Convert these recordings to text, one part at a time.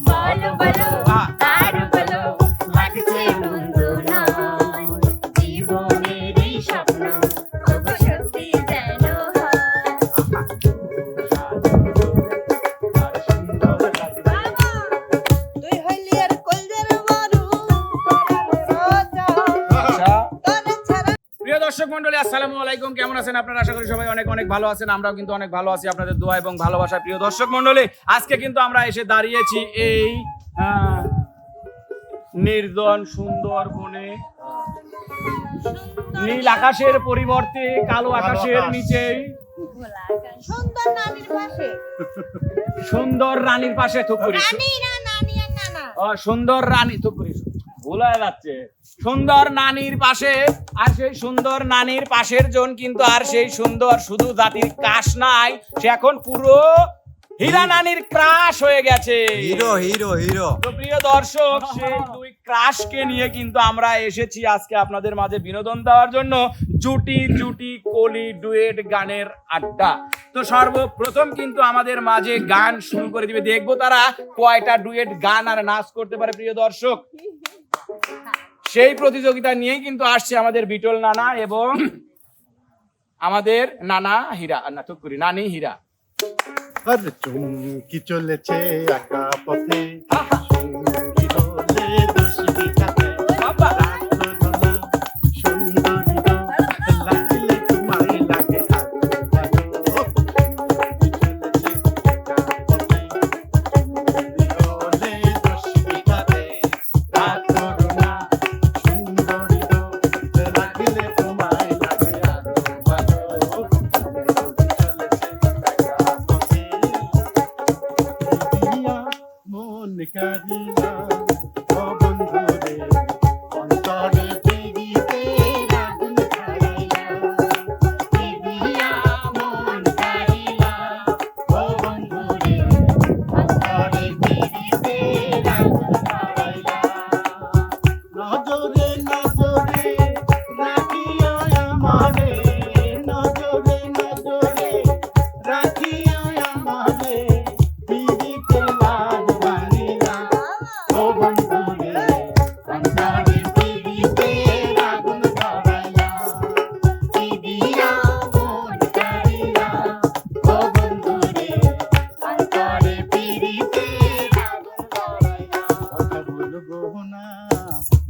বলো বলো দর্শক মন্ডলী আসসালামু আলাইকুম। কেমন আছেন আপনারা? আশা করি সবাই অনেক অনেক ভালো আছেন। আমরাও কিন্তু অনেক ভালো আছি আপনাদের দোয়া এবং ভালোবাসা প্রিয় দর্শক মন্ডলী। আজকে কিন্তু আমরা এসে দাঁড়িয়েছি এই আহ, নির্জন সুন্দর বনে। নীল আকাশের পরিবর্তে কালো আকাশের নিচে। সুন্দর নানির পাশে। সুন্দর রানীর পাশে থুকুরি। নানি না নানি আর নানা। সুন্দর রানী থুকুরি। ভুল যাচ্ছে। সুন্দর নানির পাশে আর সেই সুন্দর নানির পাশের জন কিন্তু আর সেই সুন্দর শুধু জাতির কাশ নাই সে এখন পুরো হীরা নানির ক্রাশ হয়ে গেছে। Hero hero hero. তো প্রিয় দর্শক সেই দুই ক্রাশকে নিয়ে কিন্তু আমরা এসেছি আজকে আপনাদের মাঝে বিনোদন দেওয়ার জন্য। জুটি জুটি কলি ডুয়েট গানের আড্ডা। তো সর্বপ্রথম কিন্তু আমাদের মাঝে গান শুরু করে দিবে। দেখব তারা কয়টা ডুয়েট গান আর নাচ করতে পারে প্রিয় দর্শক। সেই প্রতিযোগিতা নিয়েই কিন্তু আসছে আমাদের বিটল নানা এবং আমাদের নানা হীরা না করি নানি হীরা। আর চুমকি চলেছে একা পথে মন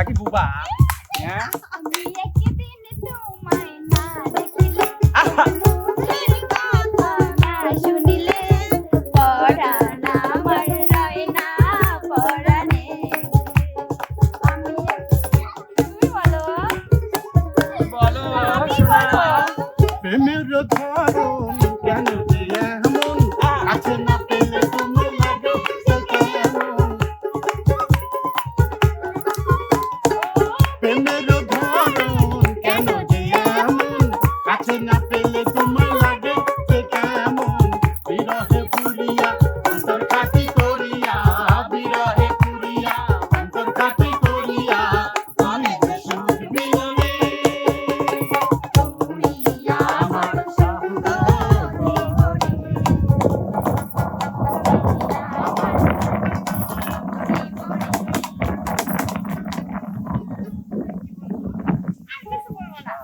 নাকি ওটা কি Nothing.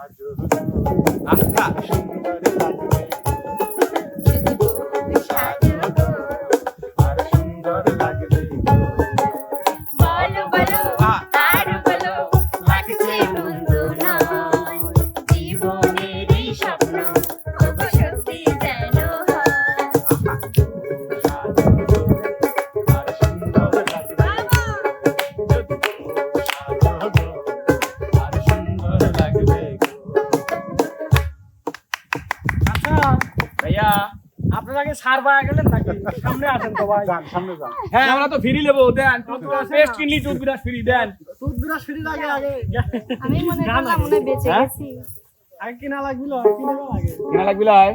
Adeus. As caixas. ভাইয়া আপনারা আগে সার পাওয়া গেলেন নাকি? সামনে আসেন তো ভাই। যান সামনে যান। হ্যাঁ আমরা তো ফ্রি নেব দেন। পেস্ট কিনলি টুথব্রাশ ফ্রি দেন। টুথব্রাশ ফিরির আগে আগে। আমি মনে করলাম মনে বেঁচে হ্যাঁ? গেছি। আগে কিনা লাগছিল কিনে আগে। কেনা লাগবে লাই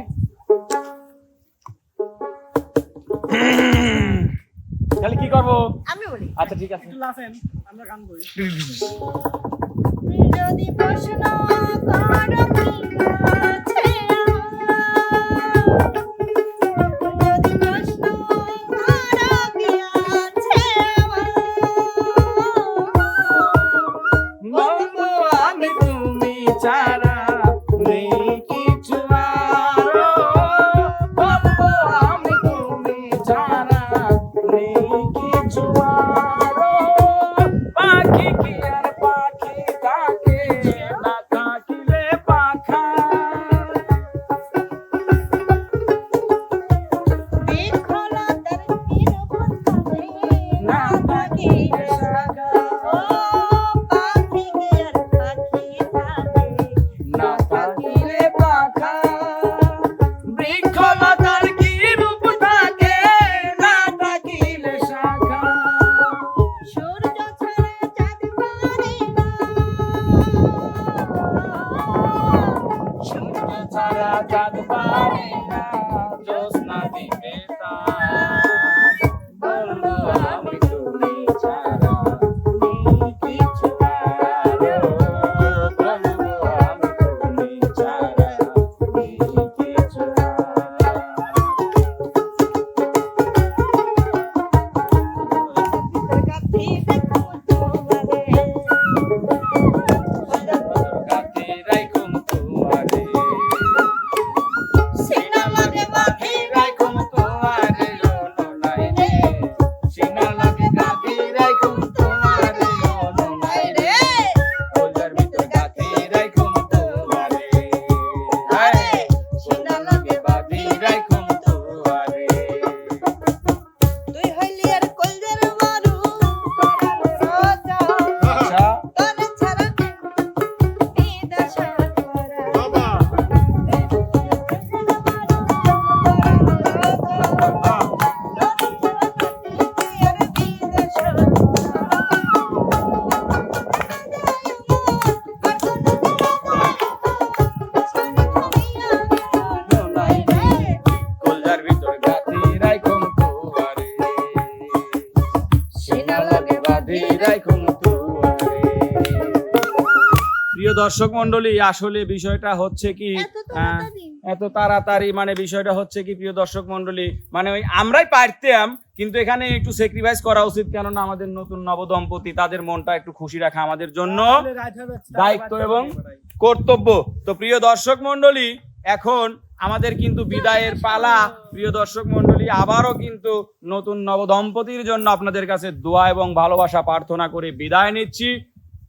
তাহলে কি করব? আমি বলি। আচ্ছা ঠিক আছে। একটু লাসেন আমরা গান করি। যদি প্রশ্ন করো দর্শক মন্ডলী আসলে বিষয়টা হচ্ছে কি আহ, এত তাড়াতাড়ি মানে বিষয়টা হচ্ছে কি প্রিয় দর্শক মন্ডলী মানে ওই আমরাই পারতাম কিন্তু এখানে একটু স্যাক্রিফাইস করা উচিত কেননা আমাদের নতুন নবদম্পতি তাদের মনটা একটু খুশি রাখা আমাদের জন্য দায়িত্ব এবং কর্তব্য। তো প্রিয় দর্শক মন্ডলী এখন আমাদের কিন্তু বিদায়ের পালা। প্রিয় দর্শক মন্ডলী আবারও কিন্তু নতুন নবদম্পতির জন্য আপনাদের কাছে দোয়া এবং ভালোবাসা প্রার্থনা করে বিদায় নিচ্ছি।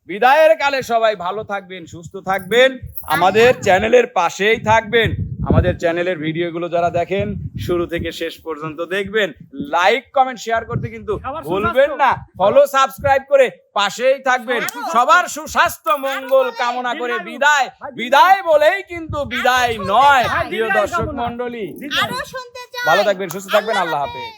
বিদায়ের কালে সবাই ভালো থাকবেন সুস্থ থাকবেন। আমাদের চ্যানেলের পাশেই থাকবেন। আমাদের চ্যানেলের ভিডিওগুলো যারা দেখেন শুরু থেকে শেষ পর্যন্ত দেখবেন। লাইক কমেন্ট শেয়ার করতে কিন্তু ভুলবেন না। ফলো সাবস্ক্রাইব করে পাশেই থাকবেন। সবার সুস্বাস্থ্য মঙ্গল কামনা করে বিদায়। বিদায় বলেই কিন্তু বিদায় নয়। প্রিয় দর্শক মন্ডলী আরও শুনতে চাই। ভালো থাকবেন সুস্থ থাকবেন। আল্লাহ হাফেজ।